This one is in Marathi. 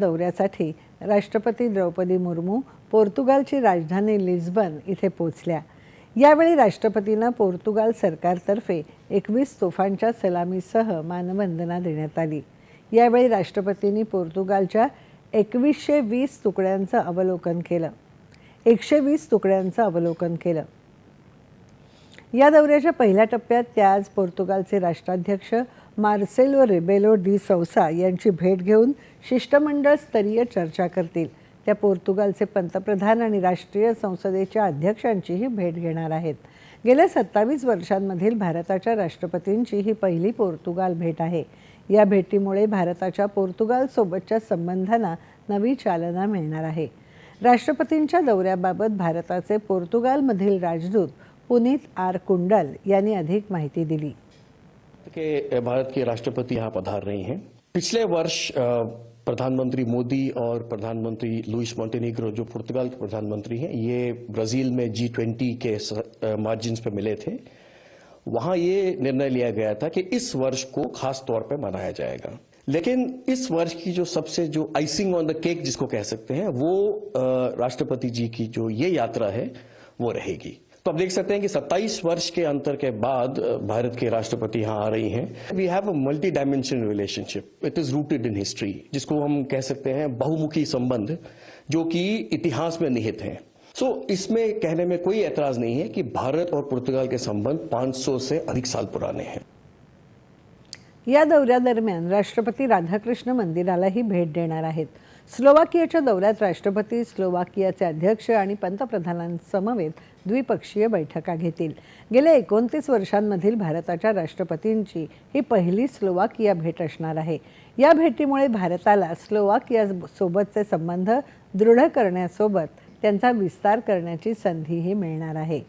दौऱ्यासाठी राष्ट्रपती द्रौपदी मुर्मू पोर्तुगालची राजधानी लिस्बन इथे पोचल्या. यावेळी राष्ट्रपतींना पोर्तुगाल सरकारतर्फे एकवीस तोफांच्या सलामीसह मानवंदना देण्यात आली. यावेळी राष्ट्रपतींनी पोर्तुगालच्या एकवीसशे वीस तुकड्यांचं अवलोकन केलं. एकशे वीस तुकड्यांचं अवलोकन केलं. या दौऱ्याच्या पहिल्या टप्प्यात त्या आज पोर्तुगालचे राष्ट्राध्यक्ष मार्सेलो रेबेलो डी सौसा यांची भेट घेऊन शिष्टमंडळ स्तरीय चर्चा करतील. त्या पोर्तुगालचे पंतप्रधान आणि राष्ट्रीय संसदेच्या अध्यक्षांचीही भेट घेणार आहेत. गेल्या सत्तावीस वर्षांमधील भारताच्या राष्ट्रपतींची ही पहिली पोर्तुगाल भेट आहे. या भेटीमुळे भारताच्या पोर्तुगालसोबतच्या संबंधांना नवी चालना मिळणार आहे. राष्ट्रपतींच्या दौऱ्याबाबत भारताचे पोर्तुगालमधील राजदूत पुनीत आर कुंडल यांनी अधिक माहिती दिली. के भारत के राष्ट्रपति यहाँ पधार रही हैं। पिछले वर्ष प्रधानमंत्री मोदी और प्रधानमंत्री लुइस मॉन्टेनिग्रो जो पुर्तगाल के प्रधानमंत्री हैं, ये ब्राज़ील में जी ट्वेंटी के मार्जिन पे मिले थे। वहाँ ये निर्णय लिया गया था कि इस वर्ष को खास तौर पे मनाया जाएगा। लेकिन इस वर्ष की जो सबसे जो आइसिंग ऑन द केक जिसको कह सकते हैं, वो राष्ट्रपति जी की जो ये यात्रा है, वो रहेगी। तो आप देख सकते हैं कि 27 वर्ष के अंतर के बाद भारत के राष्ट्रपति यहाँ आ रही हैं। We have a multi dimension relationship it is rooted in history जिसको हम कह सकते हैं बहुमुखी संबंध जो कि इतिहास में निहित हैं। सो so, इसमें कहने में कोई ऐतराज नहीं है कि भारत और पुर्तगाल के संबंध 500 से अधिक साल पुराने हैं। या दौऱ्यादरम्यान राष्ट्रपती राधाकृष्ण मंदिरालाही भेट देणार आहेत. स्लोवाकियाच्या दौऱ्यात राष्ट्रपती स्लोवाकियाचे अध्यक्ष आणि पंतप्रधानांसमवेत द्विपक्षीय बैठका घेतील. गेल्या एकोणतीस वर्षांमधील भारताच्या राष्ट्रपतींची ही पहिली स्लोवाकिया भेट असणार आहे. या भेटीमुळे भारताला स्लोवाकिया सोबतचे संबंध दृढ करण्यासोबत त्यांचा विस्तार करण्याची संधीही मिळणार आहे.